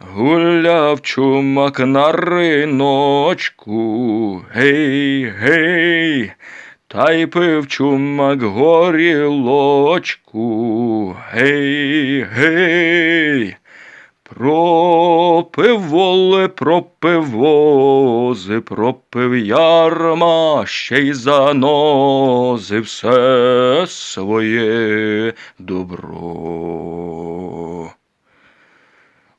Гуляв чумак на риночку, гей, гей, та й пив чумак горілочку, гей, гей. Пропив воле, пропив вози, пропив ярма, ще й занозив все своє добро.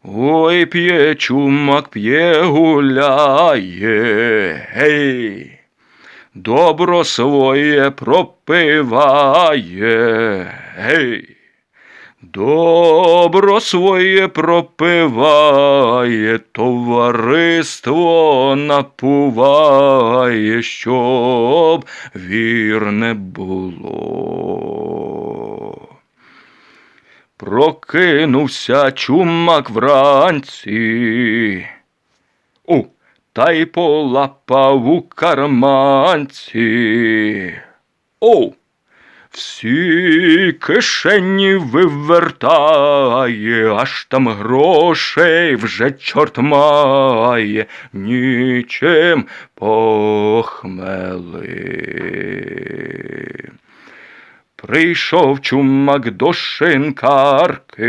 Ой, п'є чумак, п'є гуляє, гей, добро своє пропиває, гей. Добро своє пропиває, товариство напуває, щоб вірне було. Прокинувся чумак вранці. У, та й полапав у карманці. Оу! Всі кишені вивертає, аж там грошей вже чорт має, нічим похмели. Прийшов чумак до шинкарки,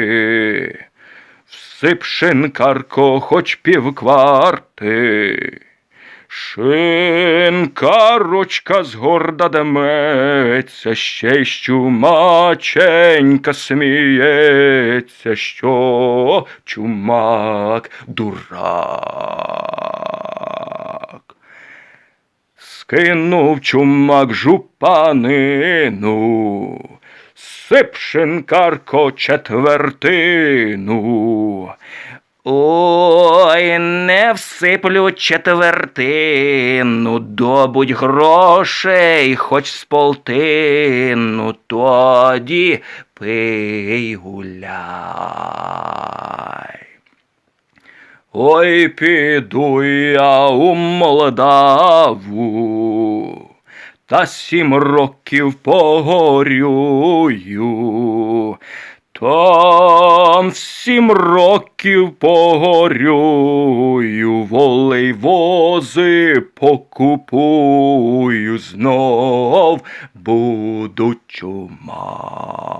всип шинкарко хоч півкварти. Шинкарочка згорда деметься, ще й чумаченька сміється, що чумак дурак. Скинув чумак жупанину, сип шинкарко четвертину. Ой, не всиплю четвертину, добудь грошей, хоч з полтину, тоді пий гуляй. Ой, піду я у Молдаву, та сім років погорюю. Там сім років погорюю, волей вози покупую, знов буду чумак.